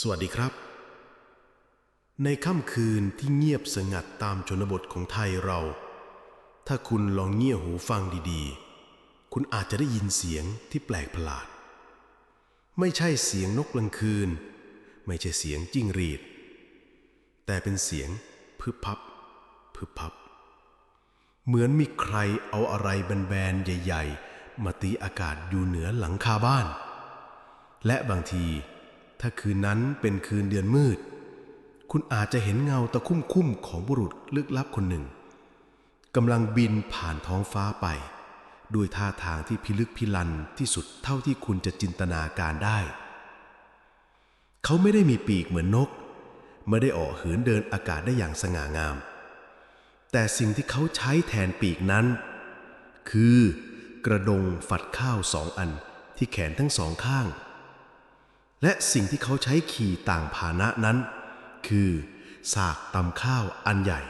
สวัสดีครับ ในค่ำคืนที่เงียบสงัดตามชนบทของไทยเรา ถ้าคุณลองเงี่ยหูฟังดีๆ คุณอาจจะได้ยินเสียงที่แปลกประหลาด ไม่ใช่เสียงนกกลางคืน ไม่ใช่เสียงจิ้งหรีด แต่เป็นเสียงพึบพับพึบพับ เหมือนมีใครเอาอะไรแบนๆใหญ่ ๆ มาตีอากาศอยู่เหนือหลังคาบ้าน และบางที ถ้าคืนนั้นเป็นคืนเดือนมืด คุณอาจจะเห็นเงาตะคุ่มคุ้มของบุรุษลึกลับคนหนึ่งกำลังบินผ่านท้องฟ้าไป ด้วยท่าทางที่พิลึกพิลันที่สุดเท่าที่คุณจะจินตนาการได้ เขาไม่ได้มีปีกเหมือนนก ไม่ได้ออกเหินเดินอากาศได้อย่างสง่างาม แต่สิ่งที่เขาใช้แทนปีกนั้น คือกระดงฝัดข้าวสองอันที่แขนทั้งสองข้าง และสิ่งที่เขาใช้ขี่ต่างภานะนั้น คือสากตำข้าวอันใหญ่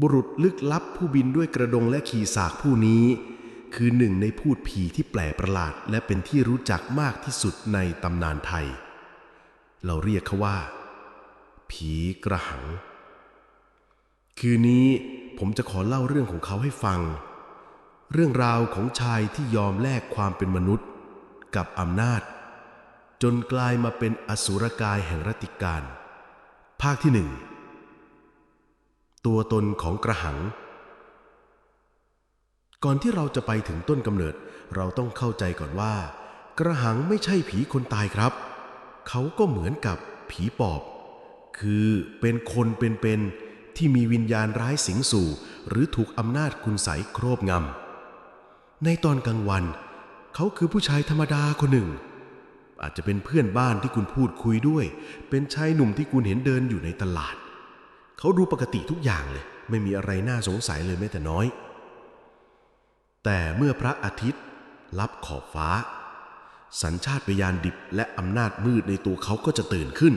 บุรุษลึกลับผู้บินด้วยกระดงและขี่สากผู้นี้ คือหนึ่งในพูดผีที่แปลกประหลาด และเป็นที่รู้จักมากที่สุดในตำนานไทย เราเรียกเขาว่า ผีกระหัง คืนนี้ผมจะขอเล่าเรื่องของเขาให้ฟัง เรื่องราวของชายที่ยอมแลกความเป็นมนุษย์ กับอำนาจ จนกลายมาเป็นอสุรกายแห่งรติการ ภาคที่หนึ่งตัวตนของกระหัง ก่อนที่เราจะไปถึงต้นกำเนิด เราต้องเข้าใจก่อนว่า กระหังไม่ใช่ผีคนตายครับ เขาก็เหมือนกับผีปอบ คือเป็นคนเป็นๆที่มีวิญญาณร้ายสิงสู่ หรือถูกอำนาจคุณใสยครอบงำในตอนกลางวัน เขาคือผู้ชายธรรมดาคนหนึ่ง อาจจะเป็นเพื่อนบ้านที่คุณพูดคุยด้วย เป็นชายหนุ่มที่คุณเห็นเดินอยู่ในตลาด เขาดูปกติทุกอย่างเลย ไม่มีอะไรน่าสงสัยเลยแม้แต่น้อย แต่เมื่อพระอาทิตย์ลับขอบฟ้า สัญชาตญาณดิบและอำนาจมืดในตัวเขาก็จะตื่นขึ้น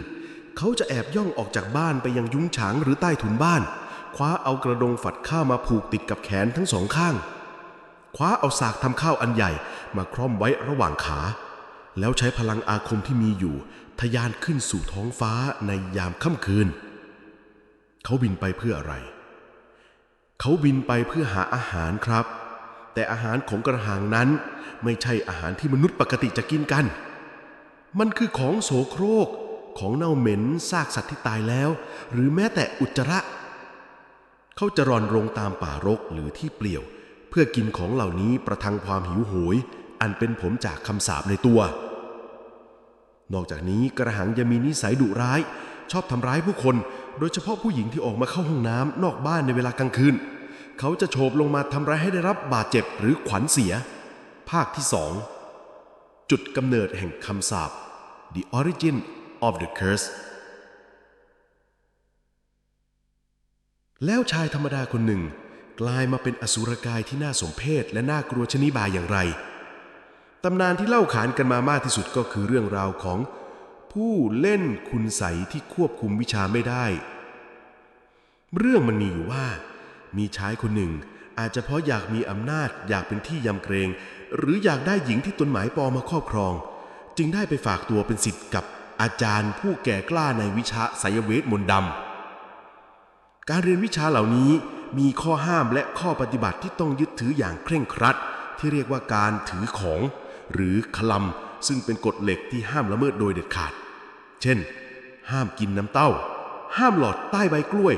เขาจะแอบย่องออกจากบ้านไปยังยุ้งฉางหรือใต้ถุนบ้าน คว้าเอากระดงฝัดข้าวมาผูกติดกับแขนทั้งสองข้าง คว้าเอาสากทำข้าวอันใหญ่มาคร่อมไว้ระหว่างขา แล้วใช้พลังอาคมที่มีอยู่ทะยานขึ้นสู่ท้องฟ้าในยามค่ำคืน เขาบินไปเพื่ออะไร เขาบินไปเพื่อหาอาหารครับ แต่อาหารของกระหังนั้นไม่ใช่อาหารที่มนุษย์ปกติจะกินกัน มันคือของโสโครกของเน่าเหม็นซากสัตว์ที่ตายแล้ว หรือแม้แต่อุจจาระ เขาจะรอนรงตามป่ารกหรือที่เปลี่ยว เพื่อกินของเหล่านี้ประทังความหิวโหย อันเป็นผลจากคำสาปในตัว นอกจากนี้กระหังยังมีนิสัยดุร้าย ชอบทำร้ายผู้คน โดยเฉพาะผู้หญิงที่ออกมาเข้าห้องน้ำนอกบ้านในเวลากลางคืน เขาจะโฉบลงมาทำร้ายให้ได้รับบาดเจ็บหรือขวัญเสีย ภาคที่สองจุดกำเนิดแห่งคำสาป The Origin of the Curse แล้วชายธรรมดาคนหนึ่ง กลายมาเป็นอสุรกายที่น่าสมเพชและน่ากลัวชนิบายอย่างไร ตำนานที่เล่าขานกันมามากที่สุดก็คือเรื่องราวของ ผู้เล่นคุณใสยที่ควบคุมวิชาไม่ได้ เรื่องมันมีอยู่ว่า มีชายคนหนึ่ง อาจจะเพราะอยากมีอำนาจอยากเป็นที่ยำเกรง หรืออยากได้หญิงที่ตนหมายปองมาครอบครอง จึงได้ไปฝากตัวเป็นศิษย์กับอาจารย์ผู้แก่กล้าในวิชาไสยเวทมนต์ดำการเรียนวิชาเหล่านี้มีข้อห้ามและข้อปฏิบัติที่ต้องยึดถืออย่างเคร่งครัด ที่เรียกว่าการถือของ หรือคลำซึ่งเป็นกฎเหล็กที่ห้ามละเมิดโดยเด็ดขาด เช่น ห้ามกินน้ำเต้า ห้ามหลอดใต้ใบกล้วย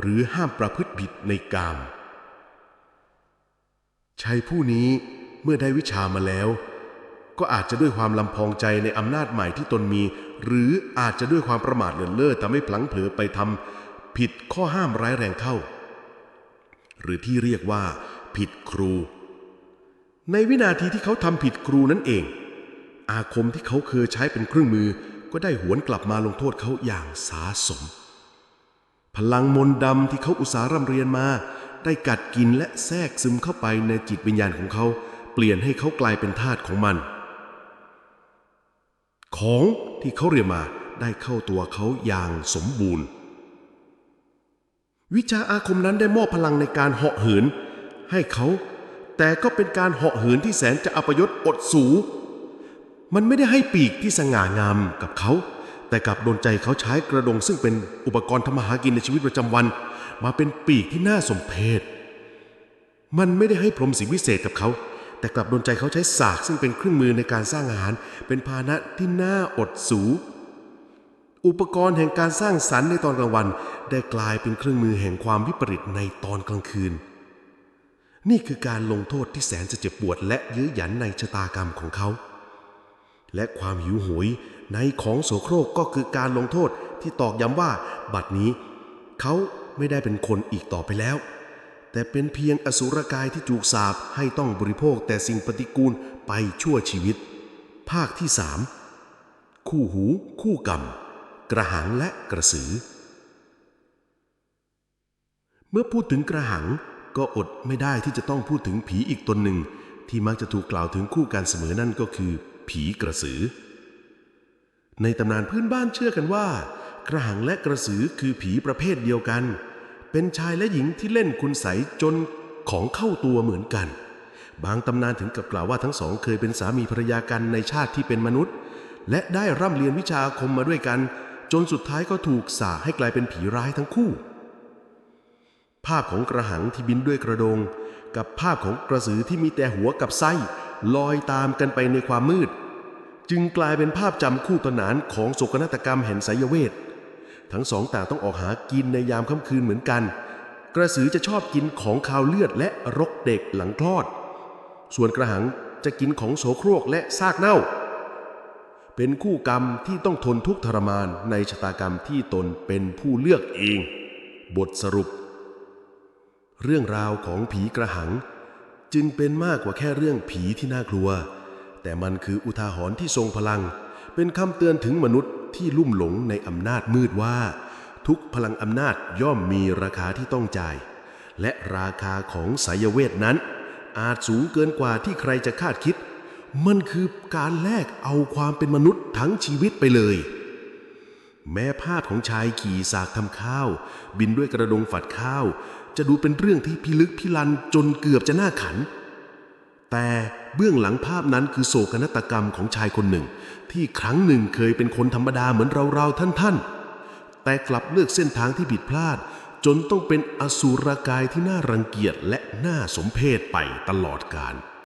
หรือห้ามประพฤติผิดในกามชายผู้นี้เมื่อได้วิชามาแล้ว ก็อาจจะด้วยความลำพองใจในอำนาจใหม่ที่ตนมี หรืออาจจะด้วยความประมาทเลินเล่อทำให้พลังเผลอไปทำผิดข้อห้ามร้ายแรงเข้า หรือที่เรียกว่า ผิดครู ในวินาทีที่เขาทำผิดครูนั่นเอง อาคมที่เขาเคยใช้เป็นเครื่องมือก็ได้หวนกลับมาลงโทษเขาอย่างสาสม พลังมนต์ดำที่เขาอุตสาห์ร่ำเรียนมา ได้กัดกินและแทรกซึมเข้าไปในจิตวิญญาณของเขา เปลี่ยนให้เขากลายเป็นทาสของมัน ของที่เขาเรียนมาได้เข้าตัวเขาอย่างสมบูรณ์ วิชาอาคมนั้นได้มอบพลังในการเหาะเหิน ให้เขา แต่ก็เป็นการเหาะเหินที่แสนจะอัปยศอดสู มันไม่ได้ให้ปีกที่สง่างามกับเขา แต่กลับโดนใจเขาใช้กระดงซึ่งเป็นอุปกรณ์ทำมาหากินในชีวิตประจำวัน มาเป็นปีกที่น่าสมเพชมันไม่ได้ให้พรมสิ่งวิเศษกับเขา แต่กลับโดนใจเขาใช้สากซึ่งเป็นเครื่องมือในการสร้างอาหาร เป็นพาหนะที่น่าอดสู อุปกรณ์แห่งการสร้างสรรค์ในตอนกลางวัน ได้กลายเป็นเครื่องมือแห่งความวิปริตในตอนกลางคืน นี่คือการลงโทษที่แสนจะเจ็บปวดและยื้อหยันในชะตากรรมของเขา และความหิวโหยในของโสโครกก็คือการลงโทษที่ตอกย้ำว่า บัดนี้ เขาไม่ได้เป็นคนอีกต่อไปแล้ว แต่เป็นเพียงอสุรกายที่ถูกสาปให้ต้องบริโภคแต่สิ่งปฏิกูลไปชั่วชีวิต ภาคที่สามคู่หู คู่กรรม กระหังและกระสือ เมื่อพูดถึงกระหัง ก็อดไม่ได้ที่จะต้องพูดถึงผีอีกตนหนึ่ง ที่มักจะถูกกล่าวถึงคู่กันเสมอนั่นก็คือ ผีกระสือ ในตำนานพื้นบ้านเชื่อกันว่า กระหังและกระสือคือผีประเภทเดียวกัน เป็นชายและหญิงที่เล่นคุณใสจนของเข้าตัวเหมือนกัน บางตำนานถึงกับกล่าวว่าทั้งสองเคยเป็นสามีภรรยากันในชาติที่เป็นมนุษย์ และได้ร่ำเรียนวิชาอาคมมาด้วยกัน จนสุดท้ายก็ถูกสาให้กลายเป็นผีร้ายทั้งคู่ ภาพของกระหังที่บินด้วยกระโดง กับภาพของกระสือที่มีแต่หัวกับไส้ลอยตามกันไปในความมืด จึงกลายเป็นภาพจำคู่ตนานของโศกนาฏกรรมแห่งไสยเวท ทั้งสองต่างต้องออกหากินในยามค่ำคืนเหมือนกัน กระสือจะชอบกินของคาวเลือดและรกเด็กหลังคลอด ส่วนกระหังจะกินของโสโครกและซากเน่า เป็นคู่กรรมที่ต้องทนทุกข์ทรมานในชะตากรรมที่ตนเป็นผู้เลือกเอง บทสรุป เรื่องราวของผีกระหัง จึงเป็นมากกว่าแค่เรื่องผีที่น่ากลัว แต่มันคืออุทาหรณ์ที่ทรงพลัง เป็นคำเตือนถึงมนุษย์ที่ลุ่มหลงในอำนาจมืดว่า ทุกพลังอำนาจย่อมมีราคาที่ต้องจ่าย และราคาของสายเวทนั้น อาจสูงเกินกว่าที่ใครจะคาดคิด มันคือการแลกเอาความเป็นมนุษย์ทั้งชีวิตไปเลยแม้ภาพของชายขี่สากทำข้าว บินด้วยกระดงฝัดข้าว จะดูเป็นเรื่องที่พิลึกพิลันจนเกือบจะน่าขัน แต่เบื้องหลังภาพนั้นคือโศกนาฏกรรมของชายคนหนึ่ง ที่ครั้งหนึ่งเคยเป็นคนธรรมดาเหมือนเราๆท่านๆ แต่กลับเลือกเส้นทางที่ผิดพลาด จนต้องเป็นอสูรกายที่น่ารังเกียจและน่าสมเพชไปตลอดกาล